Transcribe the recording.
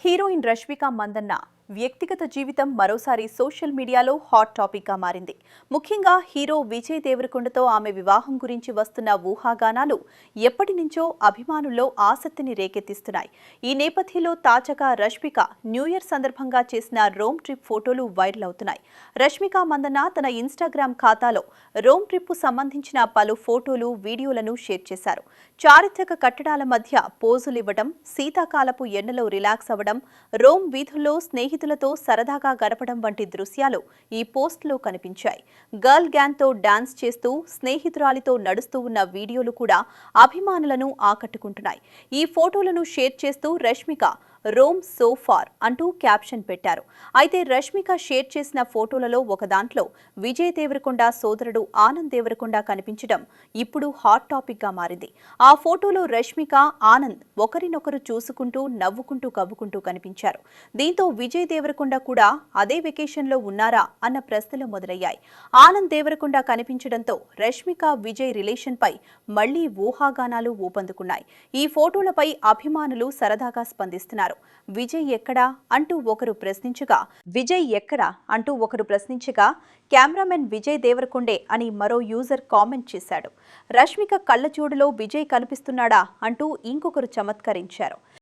Heroine Rashmika Mandanna వ్యక్తిగత జీవితం మరోసారి సోషల్ మీడియాలో హాట్ టాపిక్గా మారింది. ముఖ్యంగా హీరో విజయ్ దేవరకొండతో ఆమె వివాహం గురించి వస్తున్న ఊహాగానాలు ఎప్పటి నుంచో అభిమానుల్లో ఆసక్తిని రేకెత్తిస్తున్నాయి. ఈ నేపథ్యంలో తాజాగా రష్మిక న్యూ ఇయర్ సందర్భంగా చేసిన రోమ్ ట్రిప్ ఫోటోలు వైరల్ అవుతున్నాయి. రష్మిక మందన్న తన ఇన్స్టాగ్రామ్ ఖాతాలో రోమ్ ట్రిప్కు సంబంధించిన పలు ఫోటోలు వీడియోలను షేర్ చేశారు. చారిత్రక కట్టడాల మధ్య పోజులివ్వడం శీతాకాలపు ఎండలో రిలాక్స్ అవ్వడం రోమ్ వీధుల్లో స్నేహితులతో సరదాగా గడపడం వంటి దృశ్యాలు ఈ పోస్ట్లో కనిపించాయి. గర్ల్ గ్యాంగ్తో డాన్స్ చేస్తూ స్నేహితురాలితో నడుస్తూ ఉన్న వీడియోలు కూడా అభిమానులను ఆకట్టుకుంటున్నాయి. ఈ ఫోటోలను షేర్ చేస్తూ రష్మిక రోమ్ సో ఫార్ అంటూ క్యాప్షన్ పెట్టారు. అయితే రష్మిక షేర్ చేసిన ఫోటోలలో ఒక దాంట్లో విజయ్ దేవరకొండ సోదరుడు ఆనంద్ దేవరకొండ కనిపించడం ఇప్పుడు హాట్ టాపిక్గా మారింది. ఆ ఫోటోలో రష్మిక ఆనంద్ ఒకరినొకరు చూసుకుంటూ నవ్వుకుంటూ కవ్వుకుంటూ కనిపించారు. దీంతో విజయ్ దేవరకొండ కూడా అదే వెకేషన్లో ఉన్నారా అన్న ప్రశ్నలు మొదలయ్యాయి. ఆనంద్ దేవరకొండ కనిపించడంతో రష్మిక విజయ్ రిలేషన్ పై మళ్ళీ ఊహాగానాలు ఊపందుకున్నాయి. ఈ ఫోటోలపై అభిమానులు సరదాగా స్పందిస్తున్నారు. విజయ్ ఎక్కడా? అంటూ ఒకరు ప్రశ్నించగా విజయ్ ఎక్కడా? అంటూ ఒకరు ప్రశ్నించగా కెమెరామెన్ విజయ్ దేవరకొండే అని మరో యూజర్ కామెంట్ చేశాడు. రష్మిక కళ్ళజోడులో విజయ్ కనిపిస్తున్నాడా? అంటూ ఇంకొకరు చమత్కరించారు.